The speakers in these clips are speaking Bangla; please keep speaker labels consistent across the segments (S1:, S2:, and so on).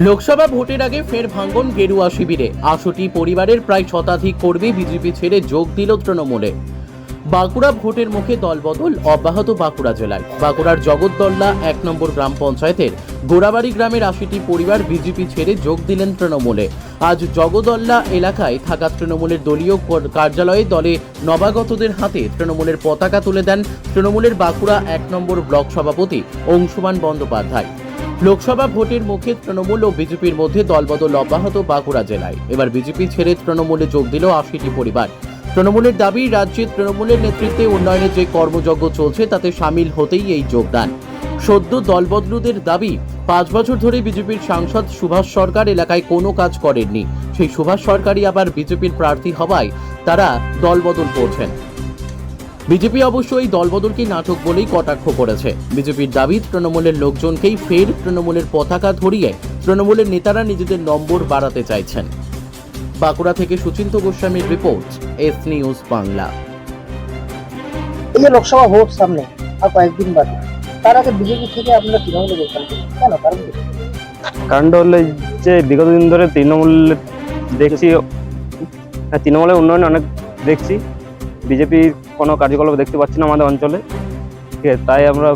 S1: লোকসভা ভোটের আগে ফের ভাঙ্গন গেরুয়া শিবিরে। আশুটি পরিবারের প্রায় শতাধিক কর্মী বিজেপি ছেড়ে যোগ দিল তৃণমূলে। বাঁকুড়া ভোটের মুখে দলবদল, অব্যাহত বাঁকুড়া জেলায়। বাঁকুড়ার জগদ্দল্লা এক নম্বর গ্রাম পঞ্চায়েতের গোড়াবাড়ি গ্রামের আশিটি পরিবার বিজেপি ছেড়ে যোগ দিলেন তৃণমূলে। আজ জগদল্লা এলাকায় থাকা তৃণমূলের দলীয় কর- কার্যালয়ে দলে নবাগতদের হাতে তৃণমূলের পতাকা তুলে দেন তৃণমূলের বাঁকুড়া এক নম্বর ব্লক সভাপতি অংশুমান বন্দ্যোপাধ্যায়। লোকসভা ভোটের মুখে তৃণমূল ও বিজেপির মধ্যে দলবদল অব্যাহত বাঁকুড়া জেলায়। এবার বিজেপি ছেড়ে তৃণমূলে যোগ দিল আশিটি পরিবার। তৃণমূলের দাবি, রাজ্যে তৃণমূলের নেতৃত্বে উন্নয়নের যে কর্মযজ্ঞ চলছে, তাতে সামিল হতেই এই যোগদান। সদ্য দলবদলুদের দাবি, পাঁচ বছর ধরে বিজেপির সাংসদ সুভাষ সরকার এলাকায় কোনো কাজ করেননি। সেই সুভাষ সরকারই আবার বিজেপির প্রার্থী হওয়ায় তারা দলবদল করছেন। বিজেপি অবশ্য এই দলবদলকে নাটক বলেই কটাক্ষ করেছে। বিজেপির দাবি তৃণমূলের লোকজনকেই ফের তৃণমূলের পতাকা ধরিয়ে তৃণমূলের নেতারা নিজেদের নম্বর বাড়াতে চাইছেন। বাঁকুড়া থেকে সুচিন্ত গোস্বামীর রিপোর্ট এস নিউজ বাংলা।
S2: এই যে লোকসভা ভোট সামনে আর কয়েকদিন বাদে। তার আগে বিজেপি থেকে আপনারা তৃণমূলে যোগদান কেন? কারণ?
S3: কারণটা হলো যে বিগত দিন ধরে তৃণমূল দেখছি হ্যাঁ, তৃণমূলের উন্নয়ন অনেক দেখছি। বিজেপির কোনো কার্যকলাপ দেখতে পাচ্ছি না আমাদের অঞ্চলে। ঠিক আছে তাই আমরা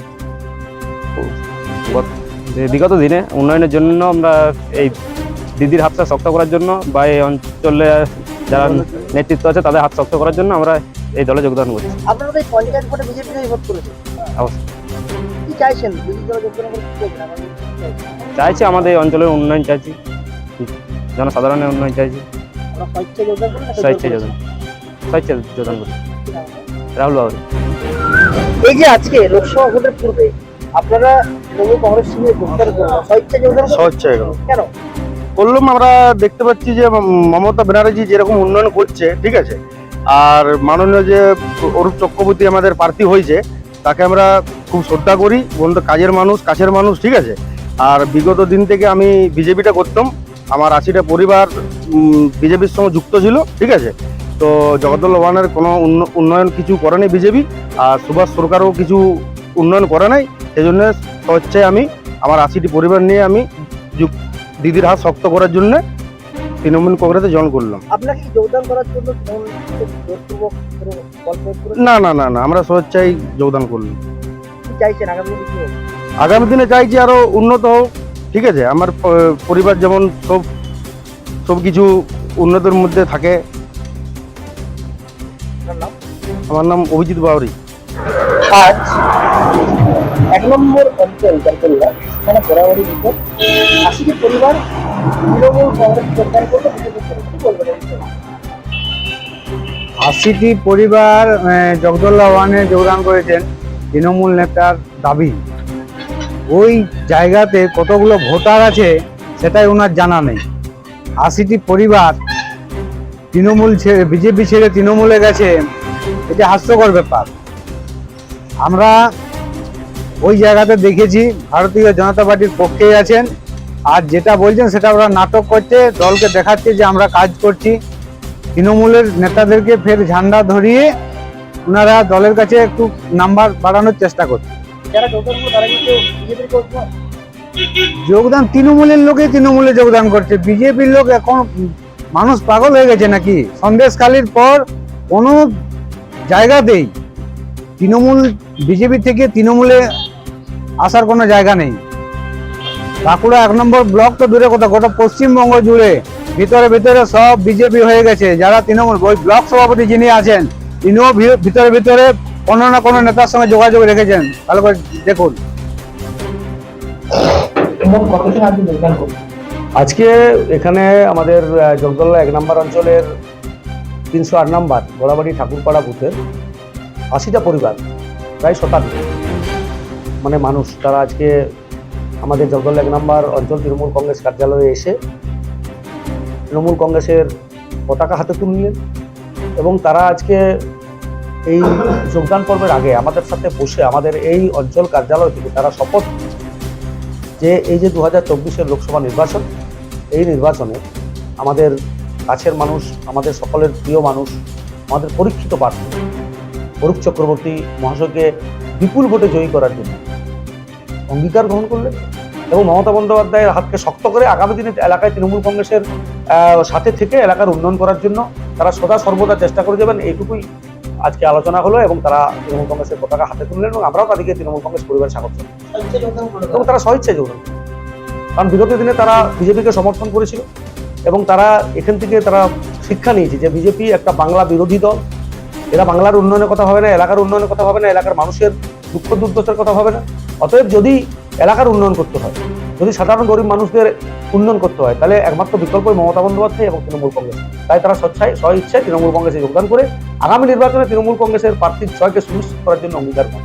S3: বিগত দিনে উন্নয়নের জন্য আমরা এই দিদির হাতটা শক্ত করার জন্য বা এই অঞ্চলে যারা নেতৃত্ব আছে তাদের হাত শক্ত করার জন্য আমরা এই দলে যোগদান করছি? চাইছি আমাদের এই অঞ্চলের উন্নয়ন চাইছি। জনসাধারণের উন্নয়ন চাইছি।
S2: স্বেচ্ছায় যোগদান
S3: স্বেচ্ছায়
S2: যোগদান
S3: যোগদান রাহুল বাবু।
S2: এই যে আজকে লোকসভা ভোটের পূর্বে আপনারা তৃণমূল কংগ্রেস সঙ্গে যোগদান স্বেচ্ছায় কেন?
S4: বললাম আমরা দেখতে পাচ্ছি যে মমতা ব্যানার্জি যেরকম উন্নয়ন করছে ঠিক আছে? আর মাননীয় যে অরূপ চক্রবর্তী আমাদের প্রার্থী হয়েছে তাকে আমরা খুব শ্রদ্ধা করি বন্ধু কাজের মানুষ কাছের মানুষ ঠিক আছে? আর বিগত দিন থেকে আমি বিজেপিটা করতাম। আমার আশিটা পরিবার বিজেপির সঙ্গে যুক্ত ছিল ঠিক আছে? তো জগদ্দল ওয়ানের কোনো উন্নয়ন কিছু করেনি বিজেপি আর সুভাষ সরকারও কিছু উন্নয়ন করে নাই সেই জন্য স্বেচ্ছায় আমি আমার আশিটি পরিবার নিয়ে আমি দিদির হাত শক্ত করার জন্য তৃণমূল কংগ্রেসে জয়েন করলাম। না না না না আমরা স্বেচ্ছায় যোগদান করলাম।
S2: আগামী দিনে?
S4: চাইছি আরও উন্নত হোক ঠিক আছে? আমার পরিবার যেমন সব সব কিছু উন্নতির মধ্যে থাকে আমার নাম অভিজিৎ বাউরি।
S2: আজ এক নম্বর অঞ্চল ভিতর আশিটি পরিবার তৃণমূল কংগ্রেস যোগদান করবে বিজেপি করে কি বলবেন। এই বিষয়ে?
S5: আশিটি পরিবার জগদল্লা ওয়ানে যোগদান করেছেন তৃণমূল নেতার দাবি। ওই জায়গাতে কতগুলো ভোটার আছে সেটাই ওনার জানা নেই। আশিটি পরিবার তৃণমূল ছেড়ে বিজেপি ছেড়ে তৃণমূলে গেছে। এটা হাস্যকর ব্যাপার। আমরা ওই জায়গাতে দেখেছি ভারতীয় জনতা পার্টির পক্ষেই আছেন। আর যেটা বলছেন সেটা ওরা নাটক করছে দলকে দেখাচ্ছে যে আমরা কাজ করছি। তৃণমূলের নেতাদেরকে ফের ঝান্ডা ধরিয়ে ওনারা দলের কাছে একটু নাম্বার বাড়ানোর চেষ্টা করছে।
S2: যোগদান
S5: তৃণমূলের লোকে তৃণমূলে যোগদান করছে। বিজেপির লোক এখন মানুষ পাগল হয়ে গেছে নাকি? সন্দেশকালীর পর কোনো জায়গাতেই তৃণমূল বিজেপি থেকে তৃণমূলে আসার কোনো জায়গা নেই। বাঁকুড়া এক নম্বর ব্লক তো দূরে কোথাও গোটা পশ্চিমবঙ্গ জুড়ে ভিতরে ভিতরে সব বিজেপি হয়ে গেছে। যারা তৃণমূল ওই ব্লক সভাপতি যিনি আছেন তিনিও ভি- ভিতরে ভিতরে কোনো না কোনো নেতার সঙ্গে যোগাযোগ রেখেছেন। ভালো করে দেখুন।
S2: আজকে
S6: এখানে আমাদের জগদল্লা এক নম্বর অঞ্চলের তিনশো আট নম্বর গোড়াবাড়ি ঠাকুরপাড়া বুথের আশিটা পরিবার, প্রায় শতাধিক মানে মানুষ, তারা আজকে আমাদের জগদল এক নম্বর অঞ্চল তৃণমূল কংগ্রেস কার্যালয়ে এসে তৃণমূল কংগ্রেসের পতাকা হাতে তুললেন এবং তারা আজকে এই যোগদান পর্বের আগে আমাদের সাথে বসে আমাদের এই অঞ্চল কার্যালয় থেকে তারা শপথ যে এই যে দু হাজার চব্বিশের লোকসভা নির্বাচন, এই নির্বাচনে আমাদের কাছের মানুষ আমাদের সকলের প্রিয় মানুষ আমাদের পরীক্ষিত প্রার্থী অরূপ চক্রবর্তী মহাশয়কে বিপুল ভোটে জয়ী করার জন্য। অঙ্গীকার গ্রহণ করলেন এবং মমতা বন্দ্যোপাধ্যায়ের হাতকে শক্ত করে আগামী দিনে এলাকায় তৃণমূল কংগ্রেসের সাথে থেকে এলাকার উন্নয়ন করার জন্য তারা সদা সর্বদা চেষ্টা করে যাবেন। এইটুকুই আজকে আলোচনা হলো এবং তারা তৃণমূল কংগ্রেসের পতাকা হাতে তুললেন এবং আমরাও তাদেরকে তৃণমূল কংগ্রেস পরিবারের স্বাগত এবং তারা স্বইচ্ছায় যোগদান কারণ বিগত দিনে তারা বিজেপিকে সমর্থন করেছিল। এবং তারা এখান থেকে তারা শিক্ষা নিয়েছে যে বিজেপি একটা বাংলা বিরোধী দল। এরা বাংলার উন্নয়নের কথা ভাবে না, এলাকার উন্নয়নের কথা ভাবে না, এলাকার মানুষের দুঃখ দুর্দশার কথা ভাবে না। অতএব যদি এলাকার উন্নয়ন করতে হয়, যদি সাধারণ গরিব মানুষদের উন্নয়ন করতে হয়, তাহলে একমাত্র বিকল্প মমতা বন্দ্যোপাধ্যায় এবং তৃণমূল কংগ্রেস। তাই তারা স্বচ্ছায় স্ব ইচ্ছায় তৃণমূল কংগ্রেসে যোগদান করে আগামী নির্বাচনে তৃণমূল কংগ্রেসের প্রার্থীর জয়কে সুনিশ্চিত করার জন্য অঙ্গীকার করে।